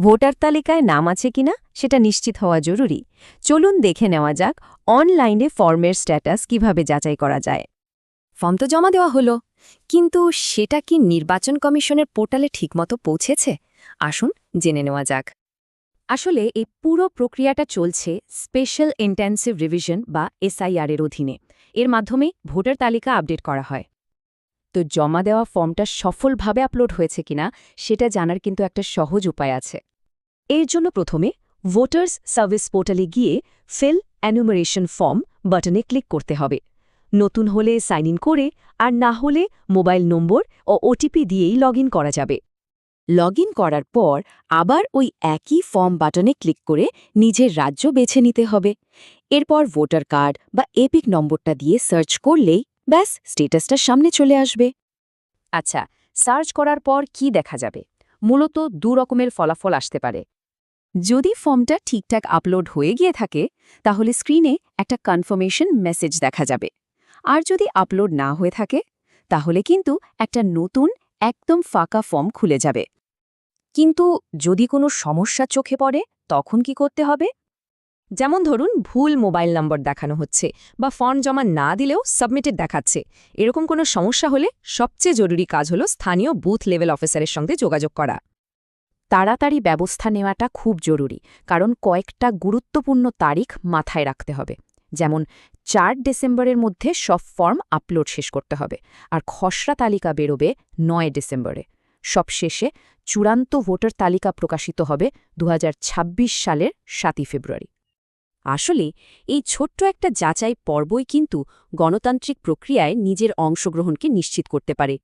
Voter তালিকায় নাম আছে কিনা সেটা নিশ্চিত হওয়া জরুরি। চলুন দেখে নেওয়া যাক অনলাইনে ফর্মের স্ট্যাটাস কীভাবে যাচাই করা যায়। ফর্ম তো জমা দেওয়া হলো, কিন্তু সেটা কি নির্বাচন কমিশনের পোর্টালে ঠিকমতো পৌঁছেছে? আসুন জেনে নেওয়া যাক। আসলে এই পুরো প্রক্রিয়াটা চলছে স্পেশাল ইন্টেন্সিভ রিভিশন বা এসআইআর এর অধীনে। এর মাধ্যমে ভোটার তালিকা আপডেট করা হয়। তো জমা দেওয়া ফর্মটা সফলভাবে আপলোড হয়েছে কিনা সেটা জানার কিন্তু একটা সহজ উপায় আছে। এর জন্য প্রথমে ভোটার্স সার্ভিস পোর্টালে গিয়ে ফিল অ্যানুমারেশন ফর্ম বাটনে ক্লিক করতে হবে। নতুন হলে সাইন ইন করে আর না হলে মোবাইল নম্বর ও ওটিপি দিয়েই লগ করা যাবে। লগ করার পর আবার ওই একই ফর্ম বাটনে ক্লিক করে নিজের রাজ্য বেছে নিতে হবে। এরপর ভোটার কার্ড বা এপিক নম্বরটা দিয়ে সার্চ করলেই ব্যাস স্টেটাসটা সামনে চলে আসবে। আচ্ছা সার্চ করার পর কি দেখা যাবে? মূলত দু রকমের ফলাফল আসতে পারে। যদি ফর্মটা ঠিকঠাক আপলোড হয়ে গিয়ে থাকে, তাহলে স্ক্রিনে একটা কনফার্মেশন মেসেজ দেখা যাবে। আর যদি আপলোড না হয়ে থাকে, তাহলে কিন্তু একটা নতুন, একদম ফাঁকা ফর্ম খুলে যাবে। কিন্তু যদি কোনো সমস্যা চোখে পড়ে, তখন কি করতে হবে? যেমন ধরুন, ভুল মোবাইল নম্বর দেখানো হচ্ছে বা ফর্ম জমা না দিলেও সাবমিটেড দেখাচ্ছে। এরকম কোনো সমস্যা হলে সবচেয়ে জরুরি কাজ হল স্থানীয় বুথ লেভেল অফিসারের সঙ্গে যোগাযোগ করা। তাড়াতাড়ি ব্যবস্থা নেওয়াটা খুব জরুরি, কারণ কয়েকটা গুরুত্বপূর্ণ তারিখ মাথায় রাখতে হবে। যেমন, চার ডিসেম্বরের মধ্যে সব ফর্ম আপলোড শেষ করতে হবে, আর খসড়া তালিকা বেরোবে নয় ডিসেম্বরে। সবশেষে চূড়ান্ত ভোটার তালিকা প্রকাশিত হবে দু হাজার ছাব্বিশ সালের সাতই ফেব্রুয়ারি। আসলে, এই ছোট্ট একটা যাচাই পর্বই কিন্তু গণতান্ত্রিক প্রক্রিয়ায় নিজের অংশগ্রহণকে নিশ্চিত করতে পারে।